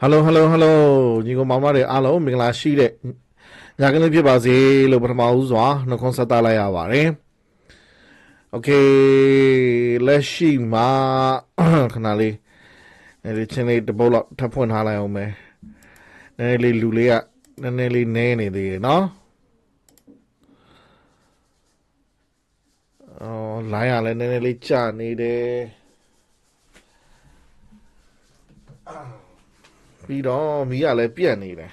ဟယ်လိုဟယ်လိုဟယ်လိုညီကောင်မောင်မတွေအားလုံးမင်္ဂလာရှိတဲ့ညကလေးဖြစ်ပါစေလို့ပထမဦးစွာနှုတ်ခွန်းဆက်သလိုက်ရပါတယ်။ Okay လက်ရှိမှာခဏလေးအဲဒီချင်းလေးတစ်ပုတ်လောက်ထပ်ဖွင့်ထားလိုက်အောင်မယ်။နည်းနည်းလေးလူလေးကနည်းနည်းလေးနည်းနေသေးတယ်နော်။အော်လိုင်းရလဲနည်းနည်းလေးကြာနေတယ်။ ပြီးတော့မီးကလည်းပြတ်နေတယ်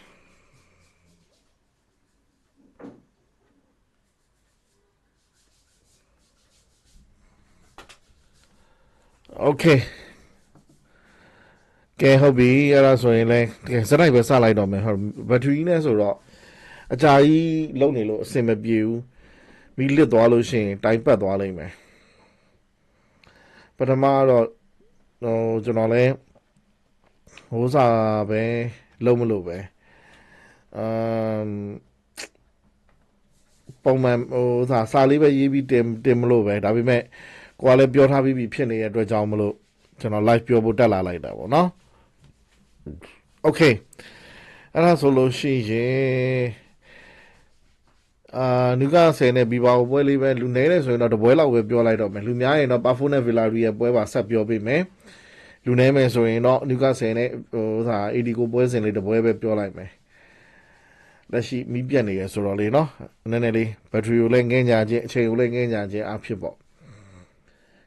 โอเคကဲဟုတ်ပြီအဲ့ဒါဆိုရင်လည်းကဲစတိုက်ပဲစလိုက်တော့မယ်ဟုတ်ဘက်ထရီနဲ့ဆိုတော့အကြာကြီးလုံနေလို့အဆင်မပြေဘူးမီးလစ်သွားလို့ရှိရင်တိုင်ပတ်သွားလိမ့်မယ်ပထမတော့ဟိုကျွန်တော်လည်း ဟိုးစားပဲလုံးမလို့ပဲအမ်ပုံမှန်ဟိုးစားစာလေးပဲရေးပြီးတင်တင်မလို့ပဲဒါပေမဲ့ကိုကလည်းပြောထားပြီးပြီဖြစ်နေတဲ့အတွက်ကြောင့်မလို့ကျွန်တော် live ပြောဖို့တက်လာလိုက်တာပေါ့နော် Okay အဲ့ဒါဆိုလို့ရှိရင်အာနူကာဆယ်နဲ့ဘီဘာကိုပွဲလေးပဲလူနေတယ်ဆိုရင်တော့တပွဲလောက်ပဲပြောလိုက်တော့မယ်လူများရင်တော့ပါဖိုနဲ့ဗီလာရီရဲ့ပွဲပါဆက်ပြောပေးမယ် လူနေမယ်ဆိုရင်တော့နူကာဆယ်နဲ့ဟိုဟာ AD ကိုပွဲစဉ်လေးတစ်ပွဲပဲပြောလိုက်မယ်လက်ရှိမီးပြတ်နေရဆိုတော့လေနော်နည်းနည်းလေးဘက်ထရီကိုလည်းငင်းညာခြင်းအချိန်ကိုလည်းငင်းညာခြင်းအဖြစ်ပေါ့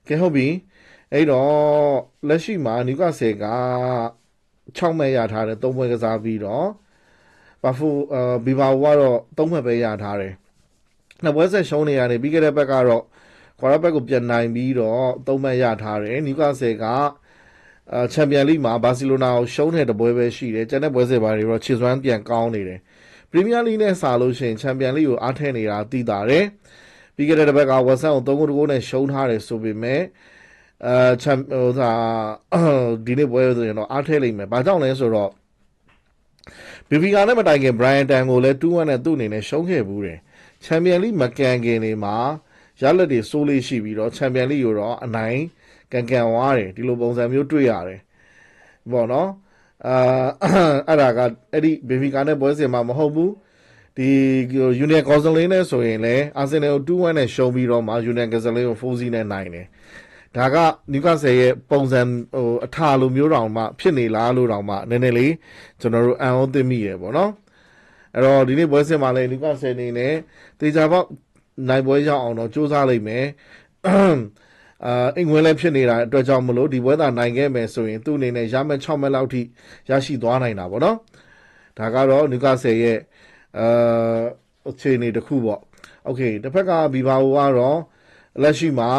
ကဲဟုတ်ပြီအဲ့တော့လက်ရှိမှာနူကာဆယ်က6မဲ့ရထားတယ်3ပွဲကစားပြီးတော့ဘာဖူအာဘီဘာဝကတော့3မှတ်ပဲရထားတယ်နှစ်ပွဲဆက်ရှုံးနေရတယ်ပြီးခဲ့တဲ့ဘက်ကတော့ကွာရဘက်ကိုပြန်နိုင်ပြီးတော့3မှတ်ရထားတယ်နူကာဆယ်က အာချန်ပီယံလိမှာဘာစီလိုနာကိုရှုံးတဲ့တပွဲပဲရှိတယ်။ကျန်တဲ့ပွဲစဉ်ပါတွေတော့ခြေစွမ်းပြန်ကောင်းနေတယ်။ပရီးမီးယားလိနဲ့စာလို့ရှိရင်ချန်ပီယံလိကိုအားထည့်နေတာသိတာတယ်။ပြီးခဲ့တဲ့တစ်ပတ်ကဝက်ဆန်ကို3ဂိုးတကိုးနဲ့ရှုံးထားတယ်ဆိုပေမဲ့အာချန်ဟိုသာဒီနေ့ပွဲဆိုရင်တော့အားထည့်လိမ့်မယ်။ဘာကြောင့်လဲဆိုတော့ဘီဘီကာနဲ့မတိုင်ခင်ဘရိုင်ယန်တန်ကိုလည်း2-1နဲ့သူ့အနေနဲ့ရှုံးခဲ့ဘူးတယ်။ချန်ပီယံလိမကန်ခင်နေမှာရလက်တွေစိုးလေးရှိပြီးတော့ချန်ပီယံလိကိုတော့အနိုင် ကန်ကန်ဝါတယ်ဒီလိုပုံစံမျိုးတွေ့ရတယ်ပေါ့နော်အာအဲ့ဒါကအဲ့ဒီဘေဘီကာနဲ့ပွဲစဉ်မှာမဟုတ်ဘူးဒီယူနီယံကော်စလင်းနဲ့ဆိုရင်လည်းအာဆင်နယ်ကို2-1နဲ့ရှုံးပြီးတော့မှယူနီယံကော်စလင်းကို4-0နဲ့နိုင်တယ်ဒါကနျူကာဆယ်ရဲ့ပုံစံဟိုအထာလိုမျိုးတောင်မှ ဖြစ်နေလားလို့တောင်မှနည်းနည်းလေးကျွန်တော်တို့အံ့ဩသိမိရပေါ့နော်အဲ့တော့ဒီနေ့ပွဲစဉ်မှာလည်းနျူကာဆယ်နေနဲ့တေချာပေါက်နိုင်ပွဲရောက်အောင်တော့စူးစမ်းလိုက်မယ် အာအင်္ဂဝင်လည်းဖြစ်နေတာအတွက်ကြောင့်မလို့ဒီပွဲသာနိုင်ခဲ့မယ်ဆိုရင်သူ့အနေနဲ့ရမှတ်6မှတ်လောက်ထိရရှိသွားနိုင်တာပေါ့နော်ဒါကတော့နျူကာဆယ်ရဲ့အာအခြေအနေတစ်ခုပေါ့โอเคတစ်ဖက်ကဘီဘာဝကတော့လက်ရှိမှာ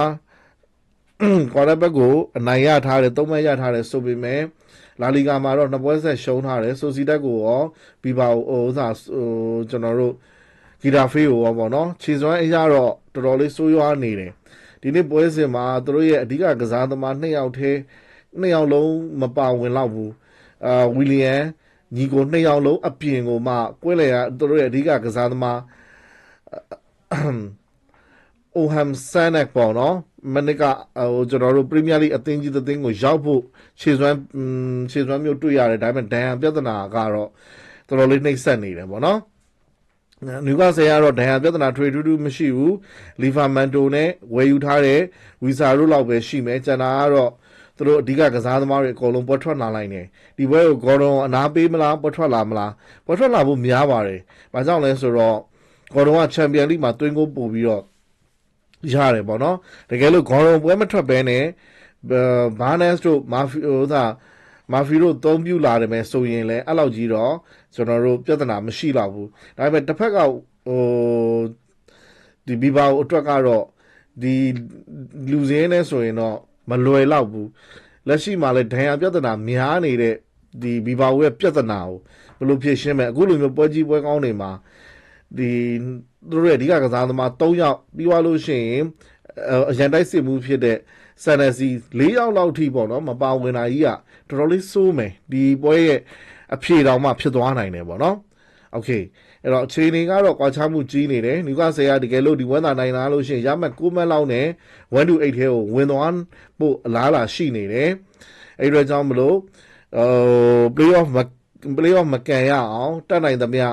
ကွာရဘက်ကိုအနိုင်ရထားတယ်သုံးမှတ်ရထားတယ်ဆိုပေမဲ့လာလီဂါမှာတော့နှစ်ပွဲဆက်ရှုံးထားတယ်ဆိုစီတက်ကိုရောဘီဘာဟိုဥစားဟိုကျွန်တော်တို့ဂီတာဖေးကိုရောပေါ့နော်ခြေစွမ်းအရာတော့တော်တော်လေးစိုးရွားနေတယ် ဒီနေ့ပွဲစဉ်မှာသူတို့ရဲ့အဓိကကစားသမားနှစ်ယောက်ထဲနှစ်ယောက်လုံးမပါဝင်တော့ဘူးအာဝီလီယံညီကိုနှစ်ယောက်လုံးအပြင်ကိုမှကွဲလေရသူတို့ရဲ့အဓိကကစားသမားအိုဟမ်ဆန်နက်ပေါ့နော်မနစ်ကဟိုကျွန်တော်တို့ပရီးမီးယားလိအသင်းကြီးသင်းကိုရောက်ဖို့ခြေစွမ်းခြေစွမ်းမျိုးတွေ့ရတယ်ဒါပေမဲ့ဒန်ဟန်ပြဿနာကတော့တော်တော်လေးနှိမ့်ဆက်နေတယ်ပေါ့နော် နယူကာဆယ်ကတော့ဒန်ဟန်ပြဿနာထွေထူးထူးမရှိဘူးလီဗာမန်တိုနဲ့ဝယ်ယူထားတဲ့ဝီဆာတို့လောက်ပဲရှိမယ်ကျန်တာကတော့သူတို့အဓိကကစားသမားတွေအကုန်လုံးပွက်ထွက်လာနိုင်တယ်ဒီဘွဲကိုဂေါ်ဒွန်အနာပေးမလားပွက်ထွက်လာမလားပွက်ထွက်လာဖို့များပါတယ်ဘာကြောင့်လဲဆိုတော့ဂေါ်ဒွန်ကချန်ပီယံလိမှာတွင်းကိုပို့ပြီးတော့ရတယ်ပေါ့နော်တကယ်လို့ဂေါ်ရုံပွဲမထွက်ဘဲနဲ့ဘာနက်စ်တို့မာဖီဟိုသာမာဖီတို့သုံးပြလာတယ်မယ်ဆိုရင်လည်းအဲ့လောက်ကြီးတော့ ကျွန်တော်တို့ပြဿနာမရှိတော့ဘူးဒါပေမဲ့တစ်ဖက်ကဟိုဒီဘီဘာကိုအတွက်ကတော့ဒီလူစင်းနဲ့ဆိုရင်တော့မလွယ်တော့ဘူးလက်ရှိမှာလည်းဒဏ်ရာပြဿနာများနေတဲ့ဒီဘီဘာရဲ့ပြဿနာကိုဘယ်လိုဖြေရှင်းမလဲအခုလိုမျိုးပွဲကြီးပွဲကောင်းတွေမှာဒီသူတို့ရဲ့အဓိကကစားသမား၃ယောက်ပြီးသွားလို့ရှိရင်အရန်တိုက်စစ်မှုဖြစ်တဲ့ဆန်နစီ၄ယောက်လောက်ထိပေါ့နော်မပါဝင်တာကြီးကတော်တော်လေးစိုးမယ်ဒီပွဲရဲ့ အဖြေတော်မှဖြစ်သွားနိုင်တယ်ပေါ့နော်โอเคအဲ့တော့အခြေအနေကတော့ကွာခြားမှုကြီးနေတယ်နျူကာဆယ်ကတကယ်လို့ဒီဝမ်းသာနိုင်လာလို့ရှိရင်ရမှတ်9မှတ်လောက်နဲ့1 to 8ထဲကိုဝင်သွားဖို့အလားအလာရှိနေတယ်အဲ့ဒီကြောင့်မလို့ဟို play off play off မကန်ရအောင်တက်နိုင်သမျှ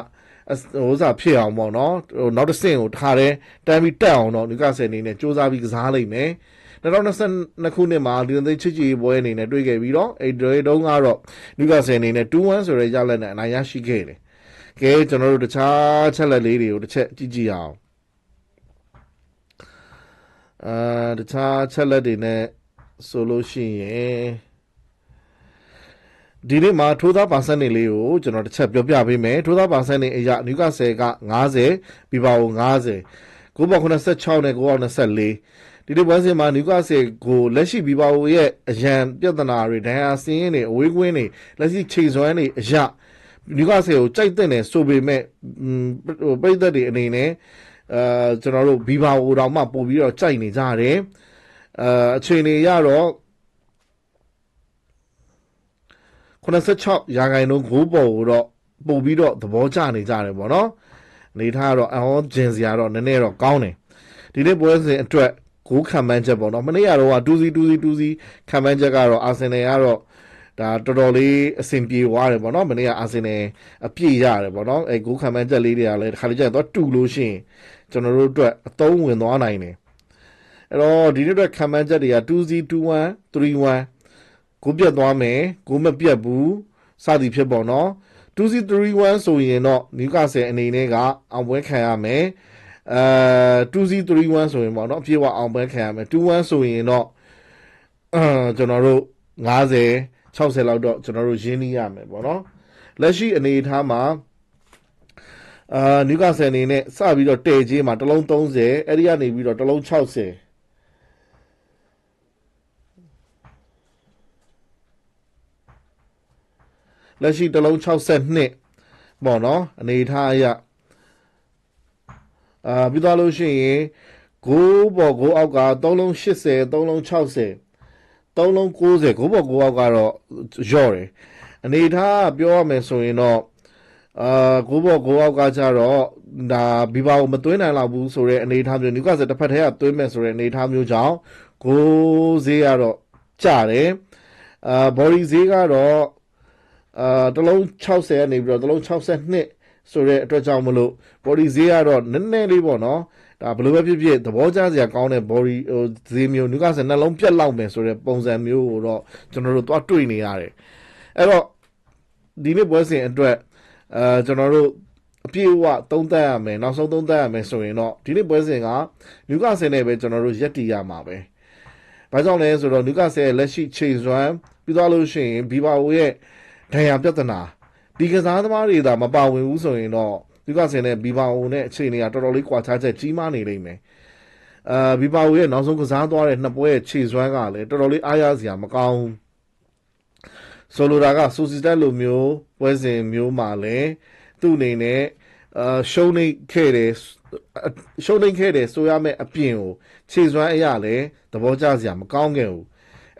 ဟိုစားဖြစ်အောင်ပေါ့နော်ဟိုနောက်တစ်ဆင့်ကိုထားတယ်တန်ပြီးတက်အောင်တော့နျူကာဆယ်အနေနဲ့စူးစမ်းပြီးကစားလိုက်မယ် 2022ခုနှစ်မှာဒီသိချစ်ချီပွဲအနေနဲ့တွေ့ခဲ့ပြီးတော့အဲ့ဒီတုန်းကတော့နျူကာဆယ်အနေနဲ့2-1ဆိုတဲ့ရလက်နဲ့အနိုင်ရရှိခဲ့တယ်။ကဲကျွန်တော်တို့တခြားချက်လက်လေးတွေကိုတစ်ချက်ကြည့်ကြည့်အောင်။အာတခြားချက်လက်တွေနဲ့ဆိုလို့ရှိရင်ဒီနေ့မှာထိုးသားပါစက်နေလေးကိုကျွန်တော်တစ်ချက်ပြောပြပေးမယ်ထိုးသားပါစက်နေအရာနျူကာဆယ်က90ပြီးပါဦး90 986နဲ့924 ဒီနေ့ပွဲစဉ်မှာနျူကာဆယ်ကိုလက်ရှိပြီးပါဦးရဲ့အရန်ပြဿနာတွေဒဏ်ရာစင်းရင်းတွေအဝေးကွင်းတွေလက်ရှိချိန်စွမ်းတွေအရာနျူကာဆယ်ကိုကြိုက်တဲ့နယ်ဆိုပေမဲ့ပြိသက်တွေအနေနဲ့အာကျွန်တော်တို့ဘီဘာဝတော်မှပို့ပြီးတော့ကြိုက်နေကြတယ်အာအချိန်တွေရတော့86ရာခိုင်နှုန်းဂိုးပေါ်ကိုတော့ပို့ပြီးတော့သဘောကျနေကြတယ်ပေါ့နော်အနေထားကတော့အော်ဂျင်စီကတော့နည်းနည်းတော့ကောင်းတယ်ဒီနေ့ပွဲစဉ်အတွက် ဂိုးခံမှန်းချက်ပေါ့နော်မနေ့ကတော့က2စီ2စီ2စီခံမှန်းချက်ကတော့အာဆင်နယ်ကတော့ဒါတော်တော်လေးအဆင်ပြေသွားတယ်ပေါ့နော်မနေ့ကအာဆင်နယ်အပြည့်ရတယ်ပေါ့နော်အဲဂိုးခံမှန်းချက်လေးတွေကလည်းတစ်ခါလေးကျတော့တူလို့ရှိရင်ကျွန်တော်တို့အတွက်အသုံးဝင်သွားနိုင်တယ်အဲ့တော့ဒီနေ့အတွက်ခံမှန်းချက်တွေက2စီ2 1 3 1ကိုပြတ်သွားမယ်ကိုမပြတ်ဘူးစသည်ဖြစ်ပေါ့နော် 2C31 ဆိုရင်တော့နျူကာဆယ်အနေနဲ့ကအောင်ပွဲခံရမယ် အဲ 2C31 ဆိုရင်ပေါ့နော်အပြည့်အဝအောင်ပွဲခံရမယ်21ဆိုရင်တော့အဲကျွန်တော်တို့50 60လောက်တော့ကျွန်တော်တို့ရင်းနှီးရမယ်ပေါ့နော်လက်ရှိအနေအထားမှာအာနျူကာဆယ်အနေနဲ့စပြီးတော့တဲ့ကြီးမှာတစ်လုံး30အဲ့ဒီကနေပြီးတော့တစ်လုံး60လက်ရှိတစ်လုံး62ပေါ့နော်အနေထားအရ အာပြီးသွားလို့ရှိရင်9ပေါ်9အောက်က3လုံး80 3လုံး60 3လုံး90 9ပေါ်9အောက်ကတော့ရော့တယ်အနေထားပြောရမယ်ဆိုရင်တော့အာ9ပေါ်9အောက်ကကြတော့ဒါဘီဘာကိုမသွင်းနိုင်တော့ဘူးဆိုတဲ့အနေအထားမျိုးနျူကာဆယ်တစ်ဖက်တည်းကသွင်းမဲ့ဆိုတဲ့အနေအထားမျိုးကြောင့်ကိုဈေးကတော့ကျတယ်အာဘော်ဒီဈေးကတော့အာတစ်လုံး60ကနေပြီးတော့တစ်လုံး62 ဆိုတဲ့အတွက်ကြောင့်မလို့ဘော်ဒီဈေးကတော့နည်းနည်းလေးပေါ့နော်ဒါဘယ်လိုပဲဖြစ်ဖြစ်သဘောကျစရာကောင်းတဲ့ body ဟိုဈေးမျိုးနျူကာဆယ်နှလုံးပြက်လောက်မယ်ဆိုတဲ့ပုံစံမျိုးကိုတော့ကျွန်တော်တို့သွားတွေ့နေရတယ်အဲ့တော့ဒီနေ့ပွဲစဉ်အတွက်အဲကျွန်တော်တို့အပြည့်အဝသုံးသပ်ရမယ်နောက်ဆုံးသုံးသပ်ရမယ်ဆိုရင်တော့ဒီနေ့ပွဲစဉ်ကနျူကာဆယ်နဲ့ပဲကျွန်တော်တို့ရက်တည်ရမှာပဲဘာကြောင့်လဲဆိုတော့နျူကာဆယ်ရဲ့လက်ရှိချိန်စွမ်းပြီးသွားလို့ရှိရင်ဘီဘာဝရဲ့ဒဏ်ရာပြဿနာ ဒီကစားသမားတွေသာမပါဝင်ဘူးဆိုရင်တော့နျူကာဆယ်နဲ့ဘီဘာဝနဲ့အခြေအနေကတော်တော်လေးကွာခြားချက်ကြီးမားနေလိမ့်မယ်အာဘီဘာဝရဲ့နောက်ဆုံးကစားသွားတဲ့နှစ်ပွဲရဲ့ခြေစွမ်းကလည်းတော်တော်လေးအားရစရာမကောင်းဆိုလိုတာကဆိုစီတက်လိုမျိုးပွဲစဉ်မျိုးမှာလည်းသူ့အနေနဲ့အာရှုံးနေခဲ့တယ်ရှုံးနေခဲ့တယ်ဆိုရမယ့်အပြင်ကိုခြေစွမ်းအရာလည်းသဘောကျစရာမကောင်းခဲ့ဘူး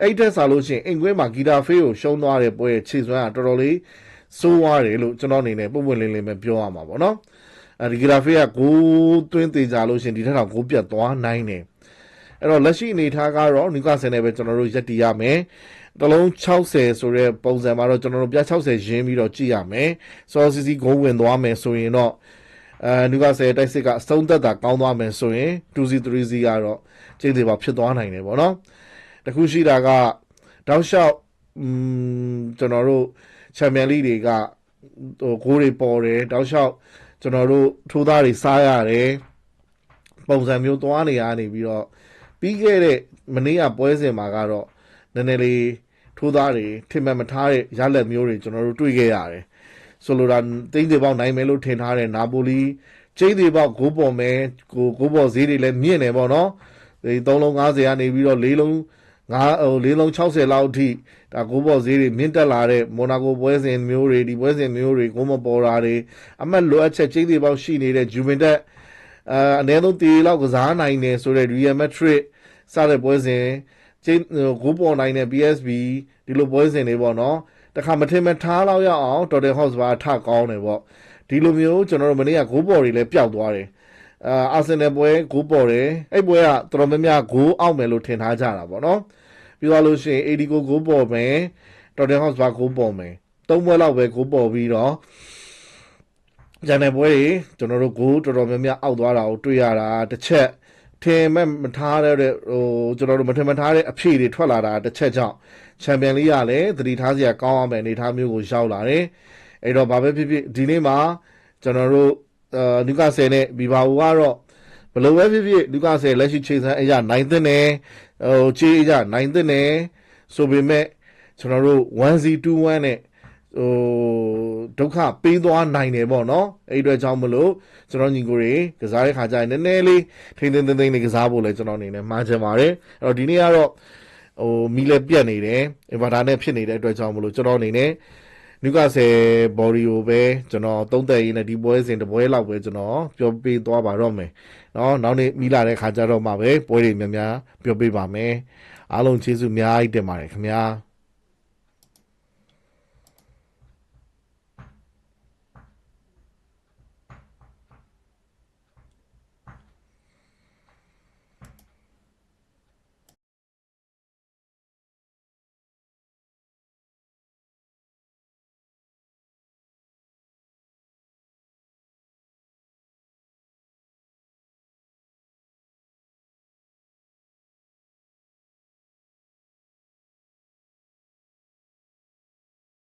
အဲ့တက်စားလို့ရှိရင်အိမ်ကွင်းမှာဂီတာဖေးကိုရှုံးသွားတဲ့ပွဲရဲ့ခြေစွမ်းကတော်တော်လေး စိုးသွားတယ်လို့ကျွန်တော်အနေနဲ့ပုံပွင့်လင်းလင်းပဲပြောရမှာပေါ့နော်အဲဒီဂီတာဖေးကဂိုးသွင်းသေးကြလို့ရှိရင်ဒီထက်တော့ဂိုးပြတ်သွားနိုင်တယ်အဲ့တော့လက်ရှိအနေထားကတော့နျူကာဆယ်နဲ့ပဲကျွန်တော်တို့ရက်တည်ရမယ်တလုံး60ဆိုတဲ့ပုံစံမှာတော့ကျွန်တော်တို့ပြ60ရင်းပြီးတော့ကြည့်ရမယ်စောစီစီဂိုးဝင်သွားမယ်ဆိုရင်တော့အဲနျူကာဆယ်တိုက်စစ်ကအဆုံးသက်တာကောင်းသွားမယ်ဆိုရင် 2C 3C ကတော့ကျင်းသေးပါဖြစ်သွားနိုင်တယ်ပေါ့နော်တခုရှိတာကတောက်လျှောက်อืมကျွန်တော်တို့ ချန်ပီယံလိတွေကဟိုဂိုးတွေပေါ်တယ်တောက်လျှောက်ကျွန်တော်တို့ထိုးသားတွေစားရတယ်ပုံစံမျိုးသွားနေရနေပြီးတော့ပြီးခဲ့တဲ့မနေ့ကပွဲစဉ်မှာကတော့နည်းနည်းလေးထိုးသားတွေထင်မှတ်မထားတဲ့ရလက်မျိုးတွေကျွန်တော်တို့တွေ့ခဲ့ရတယ်ဆိုလိုတာတိမ့်တွေပေါက်နိုင်မယ်လို့ထင်ထားတဲ့နာပိုလီကျိန်းတွေပေါက်ဂိုးပေါ်မယ်ကိုဂိုးပေါ်ဈေးတွေလည်းမြင့်နေပေါ့နော်ဒီ3လုံး90ကနေပြီးတော့4လုံးငါဟို၄လုံး60လောက်အထိ ဒါကိုဘော့ဈေးတွေမြင့်တက်လာတဲ့မိုနာကိုပွဲစဉ်မျိုးတွေဒီပွဲစဉ်မျိုးတွေကိုမပေါ်တာတွေအမတ်လိုအပ်ချက်ချင်းတွေပေါက်ရှိနေတဲ့ဂျူဗင်တက်အာအနည်းဆုံးတီလောက်ကစားနိုင်တယ်ဆိုတဲ့ Real Madrid စတဲ့ပွဲစဉ်ချင်းကိုပေါ်နိုင်တဲ့ PSV ဒီလိုပွဲစဉ်တွေပေါ့နော်တခါမထင်မထားလောက်ရအောင် Total House ဘာထကောင်းတယ်ပေါ့ဒီလိုမျိုးကျွန်တော်တို့မနေ့ကဂိုးပေါ်တွေလည်းပျောက်သွားတယ်အာအာဆင်နယ်ပွဲဂိုးပေါ်တယ်အဲ့ပွဲကတော်တော်များများဂိုးအောက်မယ်လို့ထင်ထားကြတာပေါ့နော် ပြီးသွားလို့ရှိရင် AD ကိုဂိုးပေါ်မယ်တော်တယ်ဟော့စ်ဘာဂိုးပေါ်မယ်သုံးပွဲလောက်ပဲဂိုးပေါ်ပြီးတော့ဂျန်နယ်ပွဲတွေကျွန်တော်တို့ဂိုးတော်တော်များများအောက်သွားတာကိုတွေ့ရတာတစ်ချက်ထင်မဲ့မထားတဲ့ဟိုကျွန်တော်တို့မထင်မထားတဲ့အဖြေတွေထွက်လာတာတစ်ချက်ကြောင့်ချန်ပီယံလိကလည်းသတိထားစရာကောင်းအောင်ပဲအနေထားမျိုးကိုရောက်လာတယ်အဲ့တော့ဘာပဲဖြစ်ဖြစ်ဒီနေ့မှာကျွန်တော်တို့အာနျူကာဆယ်နဲ့ဘီဘာဝူကတော့ဘယ်လိုပဲဖြစ်ဖြစ်နျူကာဆယ်လက်ရှိချိန်ဆန်းအရာနိုင်တဲ့နယ် ဟိုချေးကြနိုင်တဲ့နယ်ဆိုပေမဲ့ကျွန်တော်တို့ 1Z21 နဲ့ဟိုဒုက္ခပေးသွားနိုင်တယ်ပေါ့နော်အဲ့အတွက်ကြောင့်မလို့ကျွန်တော်ညီကိုတွေကစားတဲ့ခါကျရင်နည်းနည်းလေးထိမ့်သိမ့်သိမ့်သိမ့်လေးကစားဖို့လဲကျွန်တော်အနေနဲ့မှားချင်ပါတယ်အဲ့တော့ဒီနေ့ကတော့ဟိုမီလဲပြတ်နေတယ်အင်ဗာတာနဲ့ဖြစ်နေတဲ့အတွက်ကြောင့်မလို့ကျွန်တော်အနေနဲ့ နျူကာဆယ်ဘော်ရီကိုပဲကျွန်တော်သုံးသက်ရင်းနဲ့ဒီပွဲစဉ်တပွဲလောက်ပဲကျွန်တော်ပြောပြသွားပါတော့မယ်နော်နောက်နေ့မိလာတဲ့ခါကျတော့မှပဲပွဲတွေများများပြောပြပါမယ်အားလုံးကျေးဇူးအများကြီးတင်ပါတယ်ခင်ဗျာ